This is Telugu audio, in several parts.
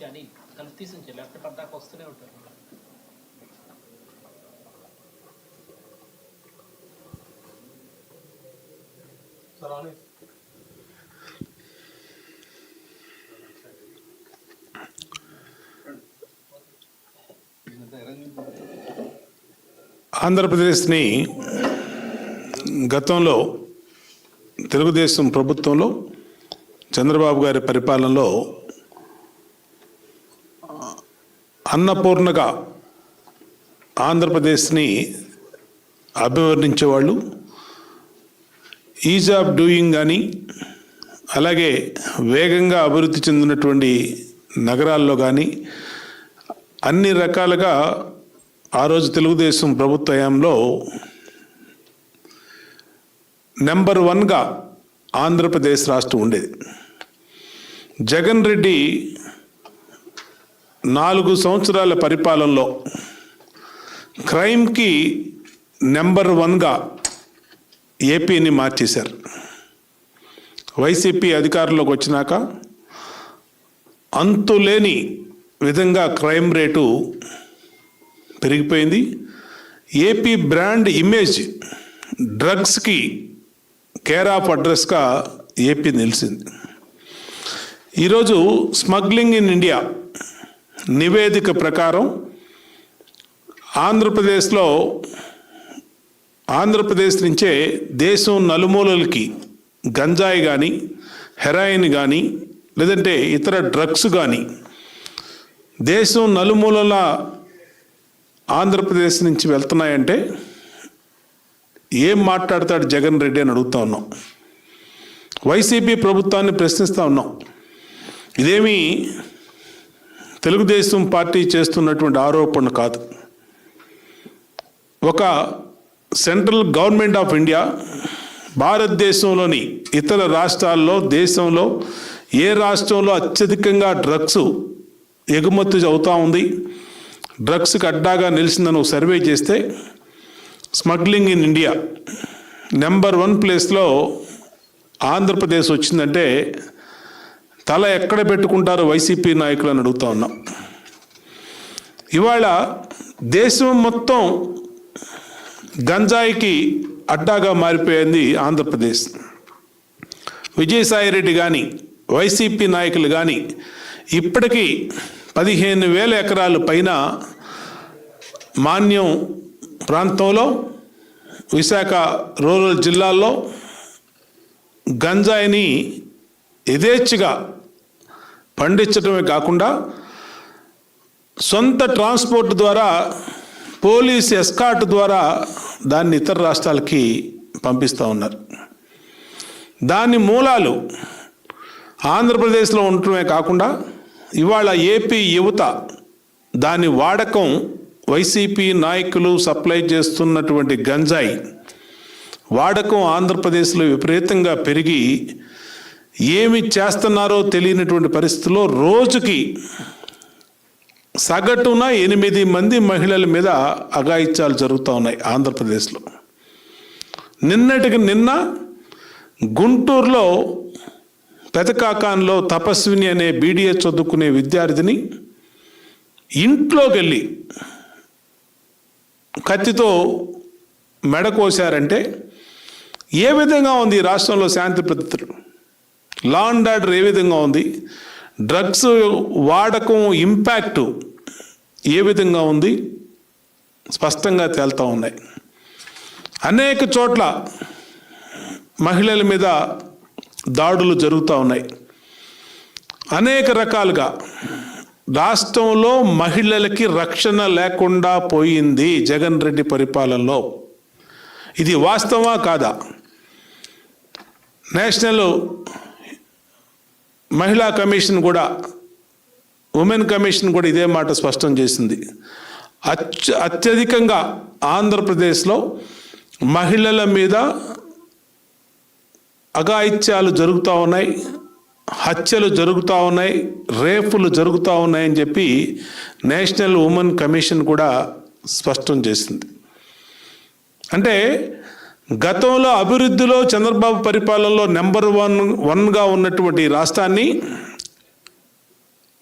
నుంచి అని కలిసి తీసి నుంచి లెఫ్ట్ పడ్డాక వస్తూనే ఉంటారు ఆంధ్రప్రదేశ్ని గతంలో తెలుగుదేశం ప్రభుత్వంలో చంద్రబాబు గారి పరిపాలనలో అన్నపూర్ణగా ఆంధ్రప్రదేశ్ని అభివర్ణించేవాళ్ళు. ఈజ్ ఆఫ్ డూయింగ్ కానీ అలాగే వేగంగా అభివృద్ధి చెందినటువంటి నగరాల్లో కానీ అన్ని రకాలుగా ఆ రోజు తెలుగుదేశం ప్రభుత్వ హయాంలో నెంబర్ వన్గా ఆంధ్రప్రదేశ్ రాష్ట్రం ఉండేది. జగన్ రెడ్డి నాలుగు సంవత్సరాల పరిపాలనలో క్రైమ్కి నెంబర్ వన్గా ఏపీని మార్చేశారు. వైసీపీ అధికారంలోకి వచ్చినాక అంతులేని విధంగా క్రైమ్ రేటు పెరిగిపోయింది. ఏపీ బ్రాండ్ ఇమేజ్ డ్రగ్స్కి కేర్ ఆఫ్ అడ్రస్గా ఏపీ నిలిచింది. ఈరోజు స్మగ్లింగ్ ఇన్ ఇండియా నివేదిక ప్రకారం ఆంధ్రప్రదేశ్లో ఆంధ్రప్రదేశ్ నుంచే దేశం నలుమూలలకి గంజాయి కానీ హెరాయిన్ కానీ లేదంటే ఇతర డ్రగ్స్ కానీ దేశం నలుమూలల ఆంధ్రప్రదేశ్ నుంచి వెళ్తున్నాయంటే ఏం మాట్లాడతాడు జగన్ రెడ్డి అని అడుగుతా ఉన్నాం. వైసీపీ ప్రభుత్వాన్ని ప్రశ్నిస్తూ ఉన్నాం. ఇదేమీ తెలుగుదేశం పార్టీ చేస్తున్నటువంటి ఆరోపణ కాదు. ఒక సెంట్రల్ గవర్నమెంట్ ఆఫ్ ఇండియా భారతదేశంలోని ఇతర రాష్ట్రాల్లో దేశంలో ఏ రాష్ట్రంలో అత్యధికంగా డ్రగ్స్ ఎగుమతి అవుతూ ఉంది డ్రగ్స్కి అడ్డాగా నిలిచిందని ఒక సర్వే చేస్తే smuggling in India number one ప్లేస్లో ఆంధ్రప్రదేశ్ వచ్చిందంటే తల ఎక్కడ పెట్టుకుంటారో వైసీపీ నాయకులు అని అడుగుతా ఉన్నాం. ఇవాళ దేశం మొత్తం గంజాయికి అడ్డాగా మారిపోయింది ఆంధ్రప్రదేశ్. విజయసాయిరెడ్డి కానీ వైసీపీ నాయకులు కానీ ఇప్పటికీ పదిహేను వేల ఎకరాల పైన మాన్యం ప్రాంతంలో విశాఖ రూరల్ జిల్లాల్లో గంజాయిని యథేచ్ఛగా పండించడమే కాకుండా సొంత ట్రాన్స్పోర్ట్ ద్వారా పోలీస్ ఎస్కాట్ ద్వారా దాన్ని ఇతర రాష్ట్రాలకి పంపిస్తూ ఉన్నారు. దాని మూలాలు ఆంధ్రప్రదేశ్లో ఉండటమే కాకుండా ఇవాళ ఏపీ యువత దాని వాడకం వైసీపీ నాయకులు సప్లై చేస్తున్నటువంటి గంజాయి వాడకం ఆంధ్రప్రదేశ్లో విపరీతంగా పెరిగి ఏమి చేస్తున్నారో తెలియనటువంటి పరిస్థితుల్లో రోజుకి సగటున ఎనిమిది మంది మహిళల మీద అఘాయిత్యాలు జరుగుతూ ఉన్నాయి ఆంధ్రప్రదేశ్లో. నిన్నటికి నిన్న గుంటూరులో పెదకాకాన్లో తపస్విని అనే బీడీఏ చదువుకునే విద్యార్థిని ఇంట్లోకి వెళ్ళి కత్తితో మెడ కోశారంటే ఏ విధంగా ఉంది రాష్ట్రంలో శాంతి భద్రతలు లా అండ్ ఆర్డర్ ఏ విధంగా ఉంది? డ్రగ్స్ వాడకం ఇంపాక్ట్ ఏ విధంగా ఉంది? స్పష్టంగా తేలుతూ ఉన్నాయి. అనేక చోట్ల మహిళల మీద దాడులు జరుగుతూ ఉన్నాయి. అనేక రకాలుగా రాష్ట్రంలో మహిళలకి రక్షణ లేకుండా పోయింది జగన్ రెడ్డి పరిపాలనలో. ఇది వాస్తవా కాదా? నేషనల్ మహిళా కమిషన్ కూడా ఉమెన్ కమిషన్ కూడా ఇదే మాట స్పష్టం చేసింది. అత్య అత్యధికంగా ఆంధ్రప్రదేశ్లో మహిళల మీద అఘాయిత్యాలు జరుగుతూ ఉన్నాయి హత్యలు జరుగుతూ ఉన్నాయి రేపులు జరుగుతూ ఉన్నాయని చెప్పి నేషనల్ ఉమెన్ కమిషన్ కూడా స్పష్టం చేసింది. అంటే గతంలో అభివృద్ధిలో చంద్రబాబు పరిపాలనలో నెంబర్ వన్ వన్గా ఉన్నటువంటి రాష్ట్రాన్ని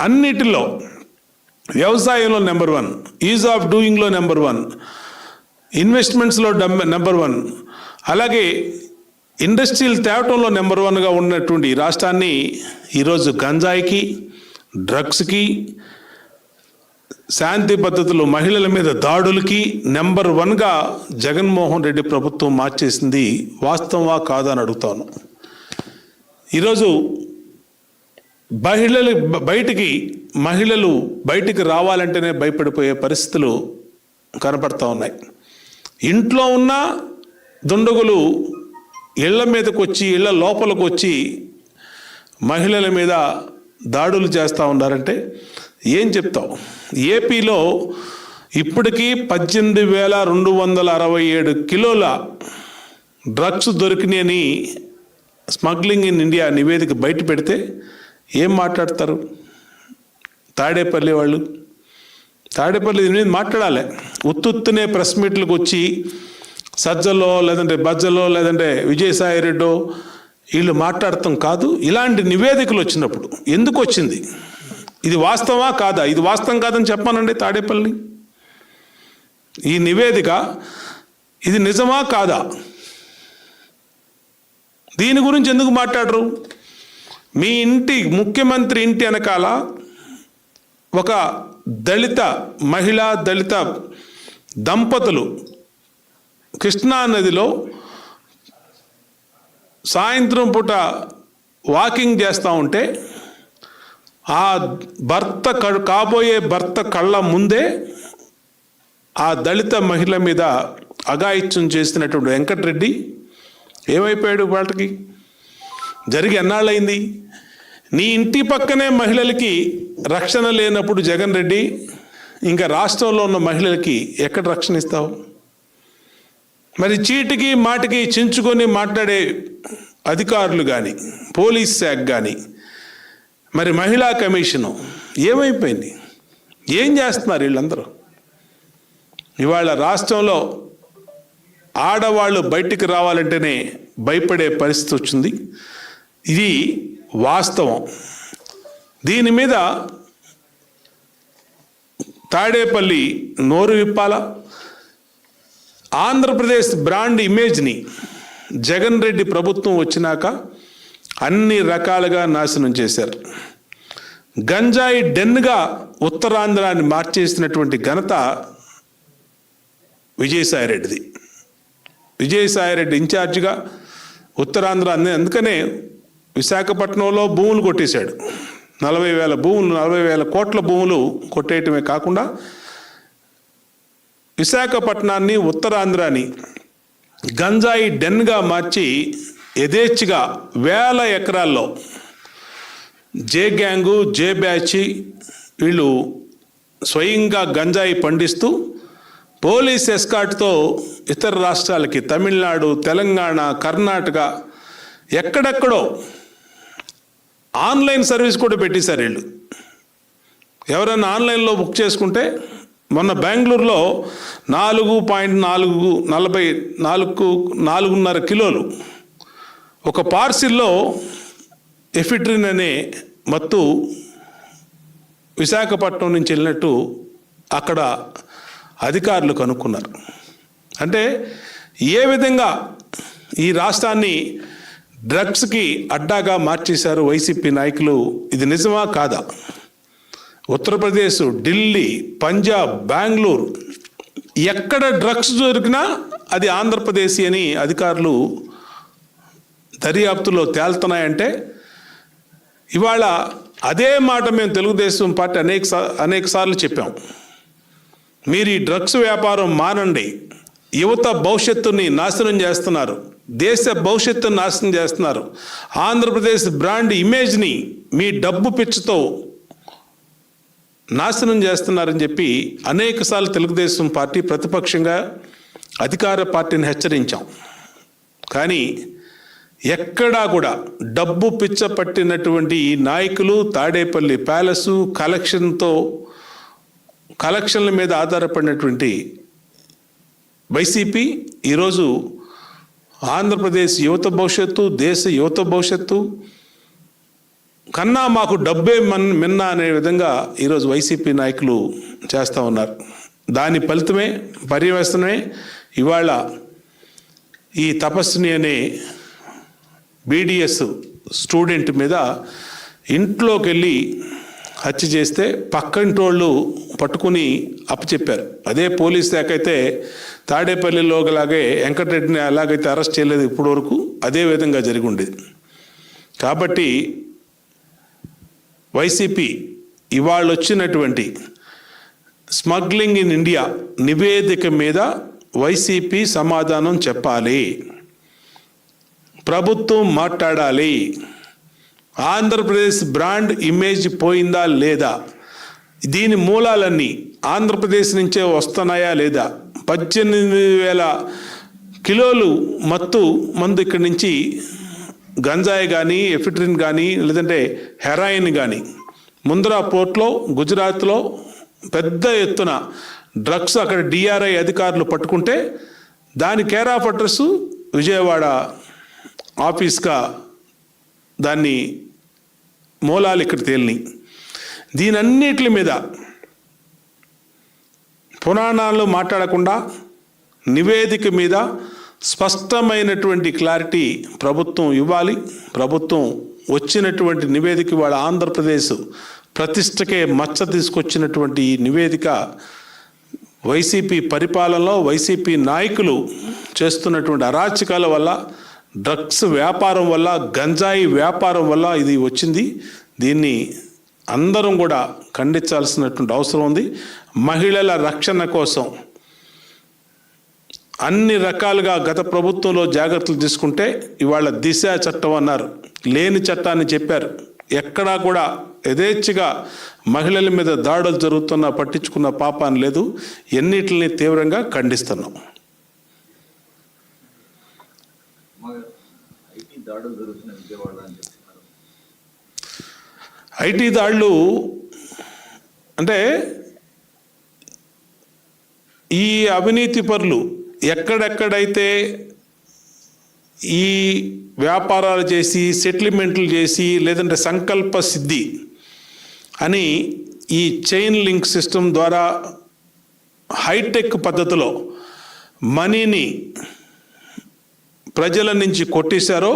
అన్నిటిలో వ్యవసాయంలో నెంబర్ వన్ ఈజ్ ఆఫ్ డూయింగ్లో నెంబర్ వన్ ఇన్వెస్ట్మెంట్స్లో నెంబర్ వన్ అలాగే ఇండస్ట్రీలు తేవటంలో నెంబర్ వన్గా ఉన్నటువంటి రాష్ట్రాన్ని ఈరోజు గంజాయికి డ్రగ్స్కి శాంతి పద్ధతులు మహిళల మీద దాడులకి నెంబర్ వన్గా జగన్మోహన్ రెడ్డి ప్రభుత్వం మార్చేసింది వాస్తవా కాదా అని అడుగుతాను. ఈరోజు మహిళలు బయటికి మహిళలు బయటికి రావాలంటేనే భయపడిపోయే పరిస్థితులు కనపడతా ఉన్నాయి. ఇంట్లో ఉన్న దుండగులు ఇళ్ళ మీదకి వచ్చి ఇళ్ళ లోపలికి వచ్చి మహిళల మీద దాడులు చేస్తూ ఉన్నారంటే ఏం చెప్తావు? ఏపీలో ఇప్పటికీ పద్దెనిమిది వేల రెండు వందల అరవై ఏడు కిలోల డ్రగ్స్ దొరికినాయని స్మగ్లింగ్ ఇన్ ఇండియా నివేదిక బయట పెడితే ఏం మాట్లాడతారు? తాడేపల్లి వాళ్ళు. తాడేపల్లి దీని మీద మాట్లాడాలి. ఉత్తుత్తునే ప్రెస్ మీట్లకు వచ్చి సజ్జలో లేదంటే బజ్జలో లేదంటే విజయసాయి రెడ్డో వీళ్ళు మాట్లాడటం కాదు. ఇలాంటి నివేదికలు వచ్చినప్పుడు ఎందుకు వచ్చింది? ఇది వాస్తవా కాదా? ఇది వాస్తవం కాదని చెప్పానండి తాడేపల్లి. ఈ నివేదిక ఇది నిజమా కాదా? దీని గురించి ఎందుకు మాట్లాడరు? మీ ఇంటి ముఖ్యమంత్రి ఇంటి వెనకాల ఒక దళిత మహిళా దళిత దంపతులు కృష్ణా నదిలో సాయంత్రం పూట వాకింగ్ చేస్తూ ఉంటే ఆ భర్త క- కాబోయే భర్త కళ్ళ ముందే ఆ దళిత మహిళ మీద అఘాయిత్యం చేసినటువంటి వెంకటరెడ్డి ఏమైపోయాడు వాళ్ళకి? జరిగి ఎన్నాళ్ళైంది నీ ఇంటి పక్కనే మహిళలకి రక్షణ లేనప్పుడు జగన్ రెడ్డి ఇంకా రాష్ట్రంలో ఉన్న మహిళలకి ఎక్కడ రక్షణ ఇస్తావు? మరి చీటికి మాటికి చించుకొని మాట్లాడే అధికారులు కానీ పోలీస్ శాఖ కానీ మరి మహిళా కమిషను ఏమైపోయింది? ఏం చేస్తున్నారు వీళ్ళందరూ? ఇవాళ రాష్ట్రంలో ఆడవాళ్ళు బయటికి రావాలంటేనే భయపడే పరిస్థితి వచ్చింది. ఇది వాస్తవం. దీని మీద తాడేపల్లి నోరు విప్పాల ఆంధ్రప్రదేశ్ బ్రాండ్ ఇమేజ్ని జగన్ రెడ్డి ప్రభుత్వం వచ్చినాక అన్ని రకాలుగా నాశనం చేశారు. గంజాయి డెన్గా ఉత్తరాంధ్రాన్ని మార్చేసినటువంటి ఘనత విజయసాయిరెడ్డిది. విజయసాయిరెడ్డి ఇన్ఛార్జిగా ఉత్తరాంధ్ర అందుకనే విశాఖపట్నంలో భూములు కొట్టేశాడు. నలభై వేల భూములు నలభై వేల కోట్ల భూములు కొట్టేయటమే కాకుండా విశాఖపట్నాన్ని ఉత్తరాంధ్రాని గంజాయి డెన్గా మార్చి యథేచ్ఛగా వేల ఎకరాల్లో జే గ్యాంగు జే బ్యాచి వీళ్ళు స్వయంగా గంజాయి పండిస్తూ పోలీస్ ఎస్కాట్తో ఇతర రాష్ట్రాలకి తమిళనాడు తెలంగాణ కర్ణాటక ఎక్కడెక్కడో ఆన్లైన్ సర్వీస్ కూడా పెట్టేశారు వీళ్ళు. ఎవరైనా ఆన్లైన్లో బుక్ చేసుకుంటే మొన్న బెంగళూరులో నాలుగు పాయింట్ నాలుగు నలభై నాలుగు నాలుగున్నర కిలోలు ఒక పార్సిల్లో ఎఫిడ్రిన్ అనే మత్తు విశాఖపట్నం నుంచి వెళ్ళినట్టు అక్కడ అధికారులు కనుక్కున్నారు. అంటే ఏ విధంగా ఈ రాష్ట్రాన్ని డ్రగ్స్కి అడ్డాగా మార్చేశారు వైసీపీ నాయకులు ఇది నిజమా కాదా? ఉత్తరప్రదేశ్ ఢిల్లీ పంజాబ్ బెంగళూరు ఎక్కడ డ్రగ్స్ దొరికినా అది ఆంధ్రప్రదేశ్ అని అధికారులు దర్యాప్తులో తేల్తున్నాయంటే ఇవాళ అదే మాట మేము తెలుగుదేశం పార్టీ అనేక అనేక సార్లు చెప్పాం. మీరు ఈ డ్రగ్స్ వ్యాపారం మానండి. యువత భవిష్యత్తుని నాశనం చేస్తున్నారు. దేశ భవిష్యత్తుని నాశనం చేస్తున్నారు. ఆంధ్రప్రదేశ్ బ్రాండ్ ఇమేజ్ని మీ డబ్బు పిచ్చితో నాశనం చేస్తున్నారని చెప్పి అనేకసార్లు తెలుగుదేశం పార్టీ ప్రతిపక్షంగా అధికార పార్టీని హెచ్చరించాం. కానీ ఎక్కడా కూడా డబ్బు పిచ్చ పట్టినటువంటి ఈ నాయకులు తాడేపల్లి ప్యాలెసు కలెక్షన్తో కలెక్షన్ల మీద ఆధారపడినటువంటి వైసీపీ ఈరోజు ఆంధ్రప్రదేశ్ యువత భవిష్యత్తు దేశ యువత భవిష్యత్తు కన్నా మాకు డబ్బే మన్ మిన్న అనే విధంగా ఈరోజు వైసీపీ నాయకులు చేస్తూ ఉన్నారు. దాని ఫలితమే పర్యవసనమే ఇవాళ ఈ తపస్సుని అనే బీడిఎస్ స్టూడెంట్ మీద ఇంట్లోకి వెళ్ళి హత్య చేస్తే పక్కంటోళ్ళు పట్టుకుని అప్పచెప్పారు. అదే పోలీస్ శాఖ అయితే తాడేపల్లిలో లాగే వెంకటరెడ్డిని ఎలాగైతే అరెస్ట్ చేయలేదు ఇప్పటి వరకు అదే విధంగా జరిగి ఉండేది కాబట్టి వైసీపీ ఇవాళ వచ్చినటువంటి స్మగ్లింగ్ ఇన్ ఇండియా నివేదిక మీద వైసీపీ సమాధానం చెప్పాలి. ప్రభుత్వం మాట్లాడాలి. ఆంధ్రప్రదేశ్ బ్రాండ్ ఇమేజ్ పోయిందా లేదా? దీని మూలాలన్నీ ఆంధ్రప్రదేశ్ నుంచే వస్తున్నాయా లేదా? పద్దెనిమిది వేల కిలోలు మత్తు మందు ఇక్కడి నుంచి గంజాయి కానీ ఎఫిట్రిన్ కానీ లేదంటే హెరాయిన్ కానీ ముంద్రా పోర్ట్లో గుజరాత్లో పెద్ద ఎత్తున డ్రగ్స్ అక్కడ డిఆర్ఐ అధికారులు పట్టుకుంటే దాని కేర్ ఆఫ్ అడ్రస్ విజయవాడ ఆఫీస్గా దాన్ని మూలాలు ఇక్కడ తేలిని దీనన్నిటి మీద పురాణాలు మాట్లాడకుండా నివేదిక మీద స్పష్టమైనటువంటి క్లారిటీ ప్రభుత్వం ఇవ్వాలి. ప్రభుత్వం వచ్చినటువంటి నివేదిక వాళ్ళ ఆంధ్రప్రదేశ్ ప్రతిష్టకే మచ్చ తీసుకొచ్చినటువంటి ఈ నివేదిక వైసీపీ పరిపాలనలో వైసీపీ నాయకులు చేస్తున్నటువంటి అరాచకాల వల్ల డ్రగ్స్ వ్యాపారం వల్ల గంజాయి వ్యాపారం వల్ల ఇది వచ్చింది. దీన్ని అందరం కూడా ఖండించాల్సినటువంటి అవసరం ఉంది. మహిళల రక్షణ కోసం అన్ని రకాలుగా గత ప్రభుత్వంలో జాగ్రత్తలు తీసుకుంటే ఇవాళ దిశ చట్టం అన్నారు. లేని చట్టాన్ని చెప్పారు. ఎక్కడా కూడా యథేచ్ఛగా మహిళల మీద దాడులు జరుగుతున్నా పట్టించుకున్న పాపాన్ని లేదు. ఎన్నిటిని తీవ్రంగా ఖండిస్తున్నాం. దాడులు జరుగుతున్న విజయవాడ అని చెప్తున్నారు. ఐటీ దాడులు అంటే ఈ అవినీతి పరులు ఎక్కడెక్కడైతే ఈ వ్యాపారాలు చేసి సెటిల్మెంట్లు చేసి లేదంటే సంకల్ప సిద్ధి అని ఈ చైన్ లింక్ సిస్టమ్ ద్వారా హైటెక్ పద్ధతిలో మనీని ప్రజల నుంచి కొట్టేశారో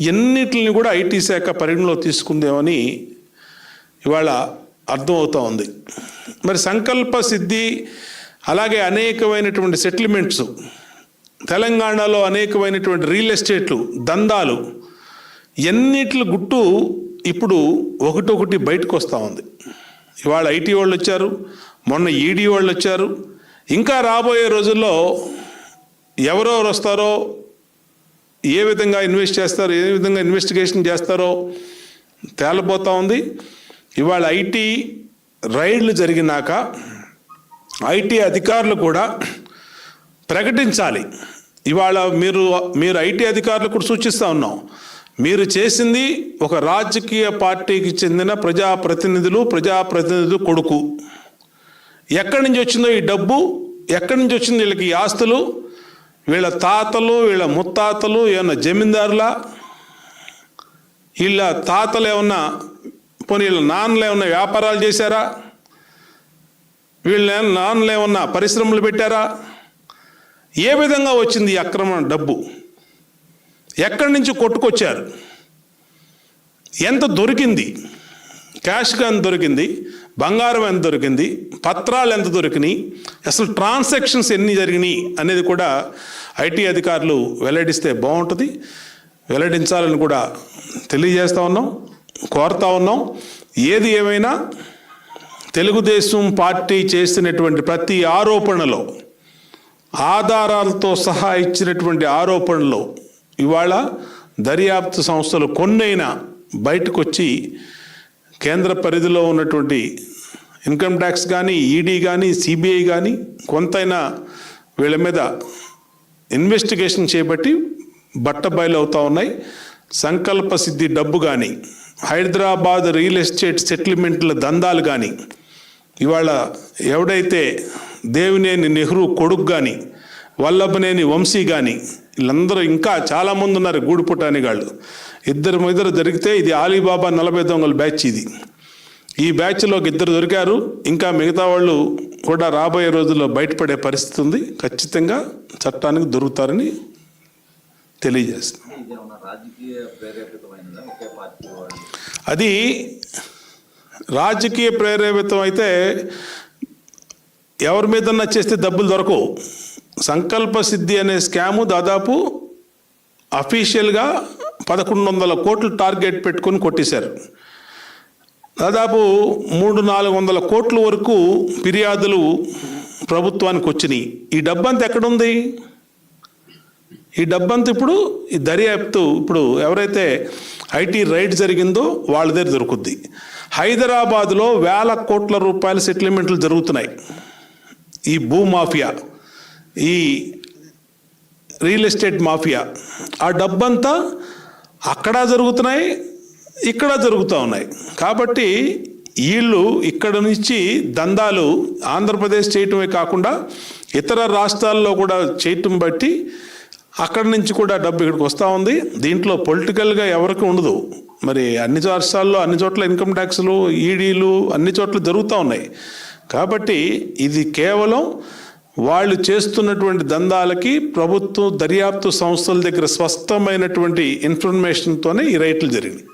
ఎన్నిటిని కూడా ఐటీ శాఖ పరిగణలో తీసుకుందేమని ఇవాళ అర్థమవుతూ ఉంది. మరి సంకల్ప సిద్ధి అలాగే అనేకమైనటువంటి సెటిల్మెంట్స్ తెలంగాణలో అనేకమైనటువంటి రియల్ ఎస్టేట్లు దందాలు ఎన్నిటి గుట్టు ఇప్పుడు ఒకటొకటి బయటకు వస్తూ ఉంది. ఇవాళ ఐటీ వాళ్ళు వచ్చారు మొన్న ఈడీ వాళ్ళు వచ్చారు ఇంకా రాబోయే రోజుల్లో ఎవరెవరు వస్తారో ఏ విధంగా ఇన్వెస్ట్ చేస్తారో ఏ విధంగా ఇన్వెస్టిగేషన్ చేస్తారో తేలిపోతూ ఉంది. ఇవాళ ఐటీ రైడ్లు జరిగినాక ఐటీ అధికారులు కూడా ప్రకటించాలి. ఇవాళ మీరు మీరు ఐటీ అధికారులు కూడా సూచిస్తూ ఉన్నాం. మీరు చేసింది ఒక రాజకీయ పార్టీకి చెందిన ప్రజాప్రతినిధులు ప్రజాప్రతినిధులు కొడుకు. ఎక్కడి నుంచి వచ్చిందో ఈ డబ్బు ఎక్కడి నుంచి వచ్చింది వీళ్ళకి ఈ ఆస్తులు? వీళ్ళ తాతలు వీళ్ళ ముత్తాతలు ఏమన్నా జమీందారులా? వీళ్ళ తాతలు ఏమన్నా పోనీ వీళ్ళ నాన్నలు ఏమన్నా వ్యాపారాలు చేశారా? వీళ్ళ నాన్నలు ఏమన్నా పరిశ్రమలు పెట్టారా? ఏ విధంగా వచ్చింది ఈ అక్రమ డబ్బు? ఎక్కడి నుంచి కొట్టుకొచ్చారు? ఎంత దొరికింది? క్యాష్గా ఎంత దొరికింది? బంగారం ఎంత దొరికింది? పత్రాలు ఎంత దొరికినాయి? అసలు ట్రాన్సాక్షన్స్ ఎన్ని జరిగినాయి అనేది కూడా ఐటీ అధికారులు వెల్లడిస్తే బాగుంటుంది. వెల్లడించాలని కూడా తెలియజేస్తూ ఉన్నాం కోరుతా ఉన్నాం. ఏది ఏమైనా తెలుగుదేశం పార్టీ చేసినటువంటి ప్రతి ఆరోపణలో ఆధారాలతో సహా ఇచ్చినటువంటి ఆరోపణలు ఇవాళ దర్యాప్తు సంస్థలు కొన్నైనా బయటకు వచ్చి కేంద్ర పరిధిలో ఉన్నటువంటి ఇన్కమ్ ట్యాక్స్ కానీ ఈడీ కానీ సిబిఐ కానీ కొంతైనా వీళ్ళ మీద ఇన్వెస్టిగేషన్ చేపట్టి బట్టబయలు అవుతా ఉన్నాయి. సంకల్ప సిద్ధి డబ్బు కానీ హైదరాబాద్ రియల్ ఎస్టేట్ సెటిల్మెంట్ల దందాలు కానీ ఇవాళ ఎవడైతే దేవినేని నెహ్రూ కొడుకు కానీ వల్లభనేని వంశీ కానీ వీళ్ళందరూ ఇంకా చాలామంది ఉన్నారు గూడుపుటాని వాళ్ళు ఇద్దరు ఇద్దరు దొరికితే ఇది ఆలీబాబా నలభై దొంగల బ్యాచ్ ఇది. ఈ బ్యాచ్లో ఇద్దరు దొరికారు. ఇంకా మిగతా వాళ్ళు కూడా రాబోయే రోజుల్లో బయటపడే పరిస్థితి ఉంది. ఖచ్చితంగా చట్టానికి దొరుకుతారని తెలియజేస్తున్నాం. అది రాజకీయ ప్రేరేపితం అయితే ఎవరి మీదన్నా చేస్తే డబ్బులు దొరకవు. సంకల్ప సిద్ధి అనే స్కాము దాదాపు అఫీషియల్గా పదకొండు వందల కోట్లు టార్గెట్ పెట్టుకొని కొట్టేశారు. దాదాపు మూడు నాలుగు వందల కోట్ల వరకు ఫిర్యాదులు ప్రభుత్వానికి వచ్చినాయి. ఈ డబ్బంతా ఎక్కడుంది? ఈ డబ్బంతా ఇప్పుడు ఈ దర్యాప్తు ఇప్పుడు ఎవరైతే ఐటీ రైడ్ జరిగిందో వాళ్ళ దగ్గర దొరుకుద్ది. హైదరాబాద్లో వేల కోట్ల రూపాయల సెటిల్మెంట్లు జరుగుతున్నాయి. ఈ భూ మాఫియా ఈ రియల్ ఎస్టేట్ మాఫియా ఆ డబ్బంతా అక్కడ జరుగుతున్నాయి ఇక్కడ జరుగుతూ ఉన్నాయి. కాబట్టి వీళ్ళు ఇక్కడ నుంచి దందాలు ఆంధ్రప్రదేశ్ చేయటమే కాకుండా ఇతర రాష్ట్రాల్లో కూడా చేయటం బట్టి అక్కడి నుంచి కూడా డబ్బు ఇక్కడికి వస్తూ ఉంది. దీంట్లో పొలిటికల్గా ఎవరికి ఉండదు. మరి అన్ని రాష్ట్రాల్లో అన్ని చోట్ల ఇన్కమ్ ట్యాక్స్లు ఈడీలు అన్ని చోట్ల జరుగుతూ ఉన్నాయి. కాబట్టి ఇది కేవలం వాళ్ళు చేస్తున్నటువంటి దందాలకి ప్రభుత్వం దర్యాప్తు సంస్థల దగ్గర స్పష్టమైనటువంటి ఇన్ఫర్మేషన్తోనే ఈ రైట్లు జరిగినాయి.